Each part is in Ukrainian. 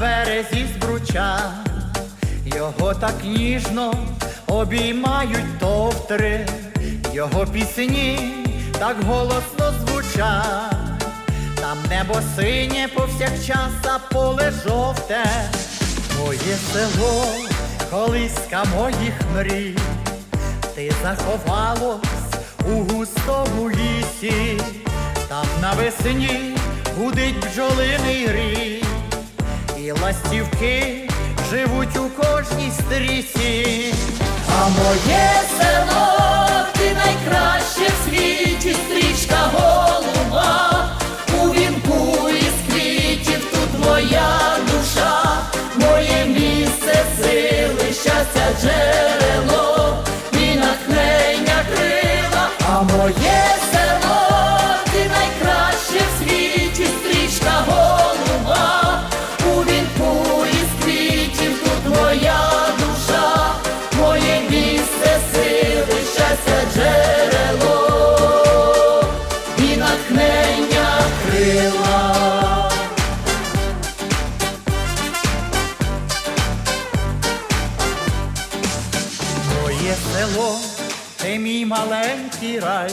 березі збруча, його так ніжно обіймають товтри, його пісні так голосно звучать, там небо синє повсякчас, а поле жовте, моє село, колиска моїх мрій, ти заховалось у густому лісі, там навесні гудить бджолиний рій, і ластівки живуть у кожній стрісі. А моє село, ти найкраще в світі, стрічка голуба, у вінку із квітів тут моя душа, моє місце сили, щастя, джерело, і натхнення крила, а моє натхнення крила. Моє село, це мій маленький рай,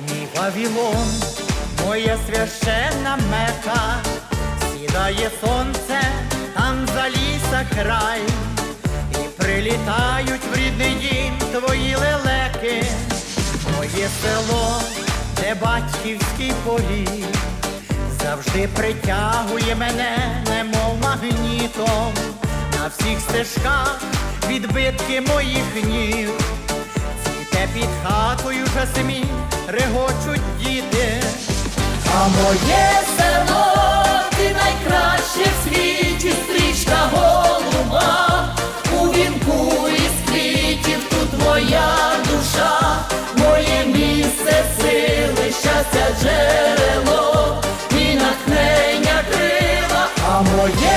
мій Вавилон, моя священна мека, сідає сонце, там за ліса край, і прилітають в рідний дім твої лелеки, моє село, де батьківський полі завжди притягує мене, немов магнітом, на всіх стежках відбитки моїх ніг. Цвіте під хатою жасмін, регочуть діти. А моє моє